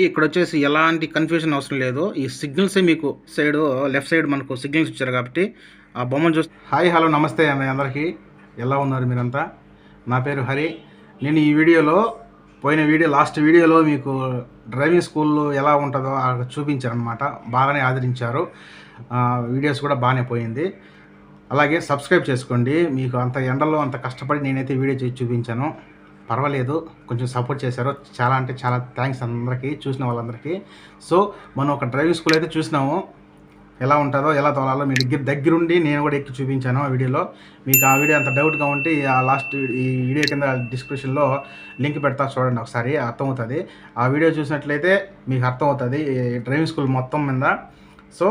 ఇక్కడ వచ్చేసి ఎలాంటి కన్ఫ్యూజన్ అవసరం లేదు. ఈ సిగ్నల్సే మీకు సైడ్ లెఫ్ట్ సైడ్ మనకు సిగ్నల్స్ ఇచ్చారు కాబట్టి ఆ బొమ్మను చూసి హాయ్ హలో నమస్తే అమ్మాయి అందరికీ. ఎలా ఉన్నారు మీరంతా? నా పేరు హరి. నేను ఈ వీడియోలో పోయిన వీడియో లాస్ట్ వీడియోలో మీకు డ్రైవింగ్ స్కూల్లో ఎలా ఉంటుందో చూపించారు అనమాట బాగానే ఆదరించారు. వీడియోస్ కూడా బాగానే పోయింది. అలాగే సబ్స్క్రైబ్ చేసుకోండి. మీకు అంత ఎండలో అంత కష్టపడి నేనైతే వీడియో చేసి చూపించాను. పర్వాలేదు. కొంచెం సపోర్ట్ చేశారు. చాలా అంటే చాలా థ్యాంక్స్ అందరికీ చూసిన వాళ్ళందరికీ. సో మనం ఒక డ్రైవింగ్ స్కూల్ అయితే చూసినాము. ఎలా ఉంటుందో ఎలా తోలాలో మీ దగ్గర దగ్గరుండి నేను కూడా ఎక్కి చూపించాను ఆ వీడియోలో. మీకు ఆ వీడియో అంత డౌట్గా ఉంటే ఆ లాస్ట్ ఈ వీడియో కింద డిస్క్రిప్షన్లో లింక్ పెడతా చూడండి ఒకసారి అర్థమవుతుంది. ఆ వీడియో చూసినట్లయితే మీకు అర్థమవుతుంది ఈ డ్రైవింగ్ స్కూల్ మొత్తం మీద. సో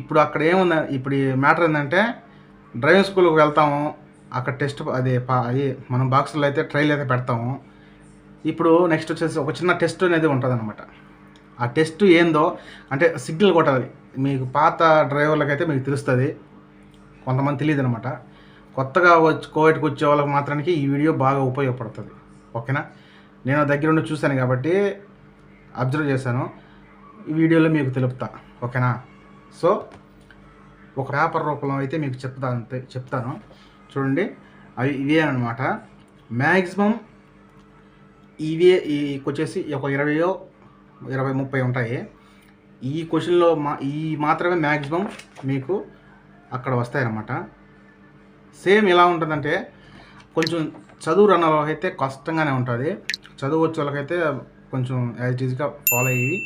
ఇప్పుడు అక్కడ ఏముంది ఇప్పుడు మ్యాటర్ ఏంటంటే డ్రైవింగ్ స్కూల్కి వెళ్తాము. అక్కడ టెస్ట్ అదే పా అది మనం బాక్స్లో అయితే ట్రైల్ అయితే పెడతాము. ఇప్పుడు నెక్స్ట్ వచ్చేసి ఒక చిన్న టెస్ట్ అనేది ఉంటుంది అనమాట ఆ టెస్ట్ ఏందో అంటే సిగ్నల్ కొట్టాలి. మీకు పాత డ్రైవర్లకు అయితే మీకు తెలుస్తుంది. కొంతమంది తెలియదు అనమాట కొత్తగా వచ్చి కోవిడ్కి వచ్చే వాళ్ళకి మాత్రానికి ఈ వీడియో బాగా ఉపయోగపడుతుంది. ఓకేనా? నేను దగ్గరుండి చూశాను కాబట్టి అబ్జర్వ్ చేశాను. ఈ వీడియోలో మీకు తెలుపుతా. ఓకేనా? సో ఒక పేపర్ రూపంలో అయితే మీకు చెప్తాను అంతే చెప్తాను. చూడండి. అవి ఇవే అనమాట మ్యాక్సిమం ఇవే ఈ వచ్చేసి ఒక ఇరవయో ఇరవై ముప్పై ఉంటాయి. ఈ క్వశ్చన్లో మా ఈ మాత్రమే మ్యాక్సిమం మీకు అక్కడ వస్తాయన్నమాట. సేమ్ ఎలా ఉంటుందంటే కొంచెం చదువు రన్న వాళ్ళకైతే కష్టంగానే ఉంటుంది. చదువు వచ్చే వాళ్ళకైతే కొంచెం యాజ్ ఈజ్గా ఫాలో అయ్యి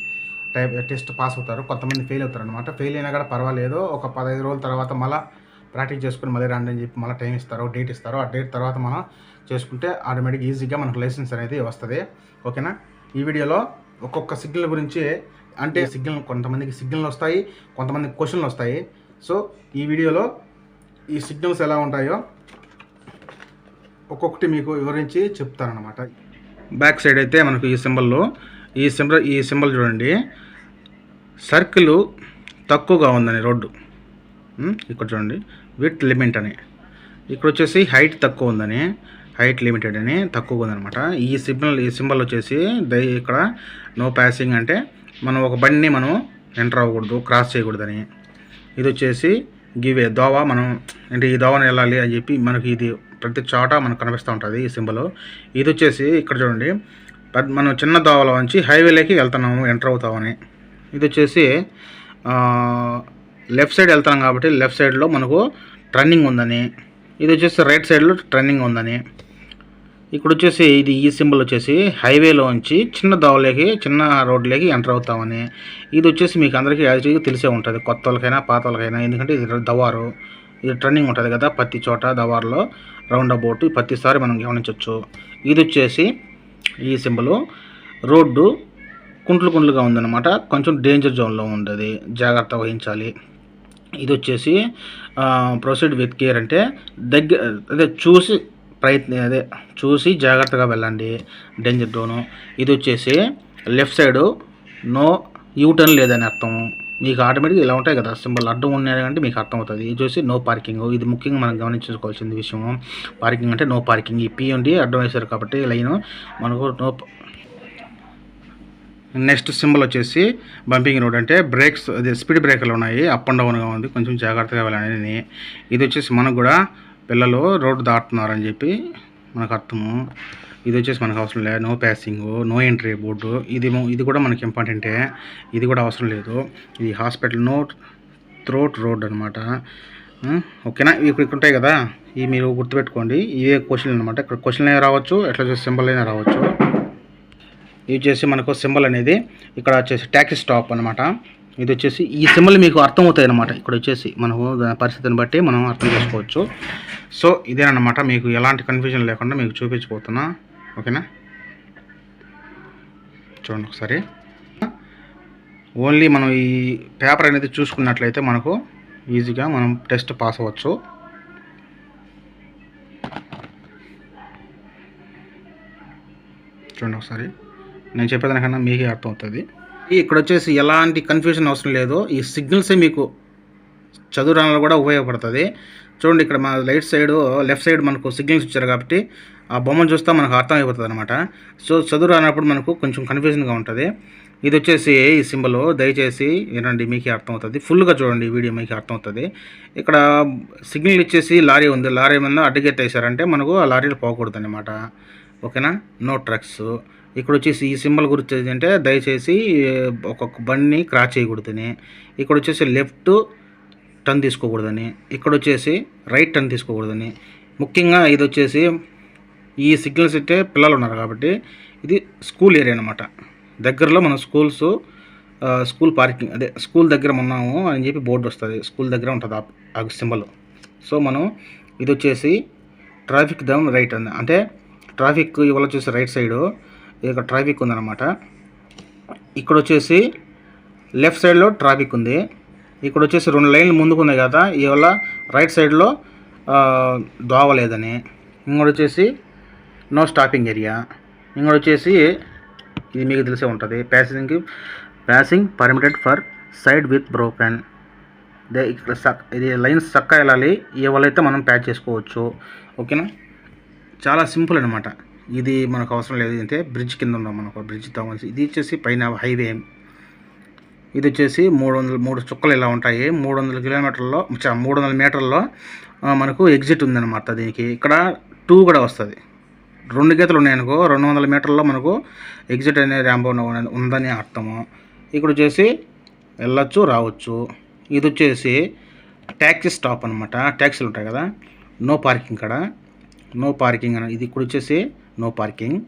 టైప్ టెస్ట్ పాస్ అవుతారు. కొంతమంది ఫెయిల్ అవుతారు అనమాట ఫెయిల్ అయినా కూడా పర్వాలేదు. ఒక పదహైదు రోజుల తర్వాత మళ్ళీ ప్రాక్టీస్ చేసుకుని మళ్ళీ రండి అని చెప్పి మళ్ళీ టైం ఇస్తారో డేట్ ఇస్తారు ఆ డేట్ తర్వాత మనం చేసుకుంటే ఆటోమేటిక్ ఈజీగా మనకు లైసెన్స్ అనేది వస్తుంది. ఓకేనా? ఈ వీడియోలో ఒక్కొక్క సిగ్నల్ గురించి అంటే సిగ్నల్ కొంతమందికి సిగ్నల్ వస్తాయి కొంతమందికి క్వశ్చన్లు వస్తాయి. సో ఈ వీడియోలో ఈ సిగ్నల్స్ ఎలా ఉంటాయో ఒక్కొక్కటి మీకు వివరించి చెప్తారనమాట బ్యాక్ సైడ్ అయితే మనకు ఈ సింబల్లో ఈ సింబల్ ఈ సింబల్ చూడండి. సర్కిల్ తక్కువగా ఉందని రోడ్డు. ఇక్కడ చూడండి. విత్ లిమిట్ అని. ఇక్కడ వచ్చేసి హైట్ తక్కువ ఉందని. హైట్ లిమిటెడ్ అని తక్కువగా ఉందనమాట ఈ సిగ్నల్ ఈ సింబల్ వచ్చేసి దై ఇక్కడ నో ప్యాసింగ్ అంటే మనం ఒక బండిని మనం ఎంటర్ అవ్వకూడదు క్రాస్ చేయకూడదని. ఇది వచ్చేసి గివే దోవ మనం అంటే ఈ దోవను వెళ్ళాలి అని చెప్పి మనకి ఇది ప్రతి చోట మనకు కనిపిస్తూ ఉంటుంది ఈ సింబల్. ఇది వచ్చేసి ఇక్కడ చూడండి. మనం చిన్న దోవలో నుంచి హైవేలోకి వెళ్తున్నాము ఎంటర్ అవుతామని. ఇది వచ్చేసి లెఫ్ట్ సైడ్ వెళ్తున్నాం కాబట్టి లెఫ్ట్ సైడ్లో మనకు టర్నింగ్ ఉందని. ఇది వచ్చేసి రైట్ సైడ్లో టర్నింగ్ ఉందని. ఇక్కడ వచ్చేసి ఇది ఈ సింబల్ వచ్చేసి హైవేలో ఉంచి చిన్న దోవలోకి చిన్న రోడ్లోకి ఎంటర్ అవుతామని. ఇది వచ్చేసి మీకు అందరికీ యాక్చువల్గా తెలిసే ఉంటుంది. కొత్త వాళ్ళకైనా పాత వాళ్ళకైనా. ఎందుకంటే ఇది దవారు. ఇది టర్నింగ్ ఉంటుంది కదా ప్రతి చోట దవార్లో. రౌండ్ అబౌట్ ప్రతిసారి మనం గమనించవచ్చు ఇది వచ్చేసి ఈ సింబల్. రోడ్డు కుంట్లు కుంట్లుగా ఉందన్నమాట. కొంచెం డేంజర్ జోన్లో ఉండదు. జాగ్రత్త వహించాలి. ఇది వచ్చేసి ప్రొసీడ్ విత్ కేర్ అంటే దగ్గర అదే చూసి ప్రయత్న అదే చూసి జాగ్రత్తగా వెళ్ళండి డేంజర్ డోను ఇది వచ్చేసి లెఫ్ట్ సైడు నో యూటర్న్ లేదని అర్థం. మీకు ఆటోమేటిక్గా ఇలా ఉంటాయి కదా సింబల్ అడ్డం ఉన్నాయి అంటే మీకు అర్థం అవుతుంది ఇది చూసి నో పార్కింగ్. ఇది ముఖ్యంగా మనం గమనించుకోవాల్సిన విషయం. పార్కింగ్ అంటే నో పార్కింగ్. ఈ పీ ఉండి అడ్డం వేశారు కాబట్టి లైన్ మనకు నో నెక్స్ట్ సింబల్ వచ్చేసి బంపింగ్ రోడ్ అంటే బ్రేక్స్ అదే స్పీడ్ బ్రేకర్లు ఉన్నాయి అప్ అండ్ డౌన్గా ఉంది కొంచెం జాగ్రత్తగా వెళ్ళాలని ఇది వచ్చేసి మనకు కూడా పిల్లలు రోడ్డు దాటుతున్నారని చెప్పి మనకు అర్థము. ఇది వచ్చేసి మనకు అవసరం లేదు. No passing no entry board. ఇది ఇది కూడా మనకి ఇంపార్టెంటే. ఇది కూడా అవసరం లేదు. ఇది హాస్పిటల్ నో త్రోట్ రోడ్ అనమాట ఓకేనా? ఇవి ఇక్కడ ఉంటాయి కదా. ఇవి మీరు గుర్తుపెట్టుకోండి. ఇవే క్వశ్చన్ అనమాట ఇక్కడ క్వశ్చన్ అయినా రావచ్చు ఎట్లా చూసి సింబల్ అయినా రావచ్చు. ఇది వచ్చేసి మనకు సింబల్ అనేది ఇక్కడ వచ్చేసి ట్యాక్సీ స్టాప్ అనమాట ఇది వచ్చేసి ఈ సింబల్ మీకు అర్థమవుతాయి అనమాట ఇక్కడ వచ్చేసి మనకు పరిస్థితిని బట్టి మనం అర్థం చేసుకోవచ్చు. సో ఇదేనమాట మీకు ఎలాంటి కన్ఫ్యూజన్ లేకుండా మీకు చూపించబోతున్నా. ఓకేనా? చూడండి ఒకసారి. ఓన్లీ మనం ఈ పేపర్ అనేది చూసుకున్నట్లయితే మనకు ఈజీగా మనం టెస్ట్ పాస్ అవ్వచ్చు. చూడండి ఒకసారి. నేను చెప్పేదానికన్నా మీకే అర్థం అవుతుంది ఇక్కడ వచ్చేసి ఎలాంటి కన్ఫ్యూజన్ అవసరం లేదు ఈ సిగ్నల్సే మీకు చదువు కూడా ఉపయోగపడుతుంది. చూడండి ఇక్కడ మన రైట్ సైడ్ లెఫ్ట్ సైడ్ మనకు సిగ్నల్స్ ఇచ్చారు కాబట్టి ఆ బొమ్మను చూస్తే మనకు అర్థం అయిపోతుంది అనమాట సో చదువు రానప్పుడు మనకు కొంచెం కన్ఫ్యూజన్గా ఉంటుంది. ఇది వచ్చేసి ఈ సింబల్ దయచేసి వినండి మీకే అర్థమవుతుంది. ఫుల్గా చూడండి ఈ వీడియో మీకు అర్థమవుతుంది. ఇక్కడ సిగ్నల్ ఇచ్చేసి లారీ ఉంది. లారీ మీద అడ్డుగెట్టేశారంటే మనకు ఆ లారీలో పోకూడదు అనమాట ఓకేనా? నో ట్రక్స్ ఇక్కడ వచ్చేసి ఈ సింబల్ గురించి ఏంటంటే దయచేసి ఒక్కొక్క బండిని క్రాస్ చేయకూడదని. ఇక్కడ వచ్చేసి లెఫ్ట్ టర్న్ తీసుకోకూడదని. ఇక్కడ వచ్చేసి రైట్ టర్న్ తీసుకోకూడదని. ముఖ్యంగా ఇది వచ్చేసి ఈ సిగ్నల్స్ అయితే పిల్లలు ఉన్నారు కాబట్టి ఇది స్కూల్ ఏరియా అనమాట దగ్గరలో మన స్కూల్స్ స్కూల్ పార్కింగ్ అదే స్కూల్ దగ్గర ఉన్నాము అని చెప్పి బోర్డు వస్తుంది. స్కూల్ దగ్గర ఉంటుంది ఆ- ఆ సింబల్ సో మనం ఇది వచ్చేసి ట్రాఫిక్ దమ్ రైట్ అంది అంటే ట్రాఫిక్ ఇవాళ వచ్చేసి రైట్ సైడు. ఇక్కడ ట్రాఫిక్ ఉందన్నమాట. ఇక్కడ వచ్చేసి లెఫ్ట్ సైడ్లో ట్రాఫిక్ ఉంది. ఇక్కడ వచ్చేసి రెండు లైన్లు ముందుకు ఉన్నాయి కదా ఇవాళ రైట్ సైడ్లో దోవ లేదని. ఇంకోటి వచ్చేసి నో స్టాపింగ్ ఏరియా. ఇంకోటి వచ్చేసి ఇది మీకు తెలిసే ఉంటుంది. ప్యాసింగ్కి passing permitted for side with broken. They ఇక్కడ సక్ ఇది లైన్స్ చక్క వెళ్ళాలి. ఇవాళ అయితే మనం ప్యాచ్ చేసుకోవచ్చు. ఓకేనా? చాలా సింపుల్ అనమాట ఇది మనకు అవసరం లేదు అంటే బ్రిడ్జ్ కింద ఉన్నాం మనకు బ్రిడ్జ్ తవ్వాల్సి ఇది వచ్చేసి పైన హైవే. ఇది వచ్చేసి మూడు వందల మూడు చుక్కలు ఇలా ఉంటాయి. మూడు వందల కిలోమీటర్లో చ, మూడు వందల మీటర్లో మనకు ఎగ్జిట్ ఉందన్నమాట దీనికి. ఇక్కడ టూ కూడా వస్తుంది. రెండు గీతలు ఉన్నాయనుకో రెండు వందల మీటర్లో మనకు ఎగ్జిట్ అనే ర్యాంబో ఉందని అర్థము. ఇక్కడ వచ్చేసి వెళ్ళొచ్చు రావచ్చు. ఇది వచ్చేసి ట్యాక్సీ స్టాప్ అనమాట ట్యాక్సీలు ఉంటాయి కదా. నో పార్కింగ్ కాడ. నో పార్కింగ్ అని ఇది ఇక్కడ వచ్చేసి నో పార్కింగ్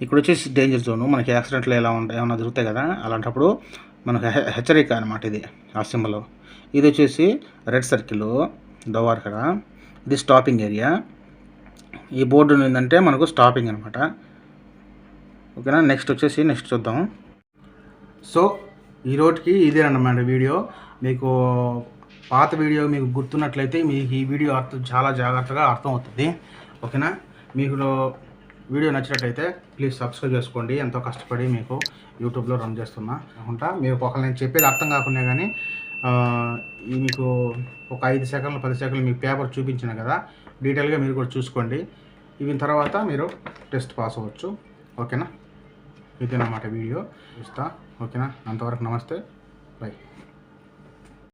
ఇక్కడ వచ్చేసి డేంజర్ జోను మనకి యాక్సిడెంట్లు ఎలా ఉంటాయి ఏమైనా జరుగుతాయి కదా? అలాంటప్పుడు మనకు హె- హెచ్చరిక అనమాట ఇది ఆ సింబల్ ఇది వచ్చేసి రెడ్ సర్కిల్ దోవార్ కడ ఇది స్టాపింగ్ ఏరియా ఈ బోర్డు ఏంటంటే మనకు స్టాపింగ్ అనమాట ఓకేనా? నెక్స్ట్ వచ్చేసి నెక్స్ట్ చూద్దాం. సో ఈ రోజుకి ఇదే వీడియో మీకు పాత వీడియో మీకు గుర్తున్నట్లయితే మీకు ఈ వీడియో అర్థం చాలా జాగ్రత్తగా అర్థమవుతుంది. ఓకేనా? మీకు వీడియో నచ్చినట్లయితే ప్లీజ్ సబ్స్క్రైబ్ చేసుకోండి. ఎంతో కష్టపడి మీకు యూట్యూబ్లో రన్ చేస్తున్నా అనుకుంటా. మీరు ఒకళ్ళు నేను చెప్పేది అర్థం కాకుండా కానీ ఈ మీకు ఒక ఐదు సెకండ్లు పది సెకండ్లు మీకు పేపర్ చూపించిన కదా డీటెయిల్గా మీరు కూడా చూసుకోండి. ఇవి తర్వాత మీరు టెస్ట్ పాస్ అవ్వచ్చు. ఓకేనా? ఇదేనమాట వీడియో. చూస్తా. ఓకేనా? అంతవరకు నమస్తే. బై.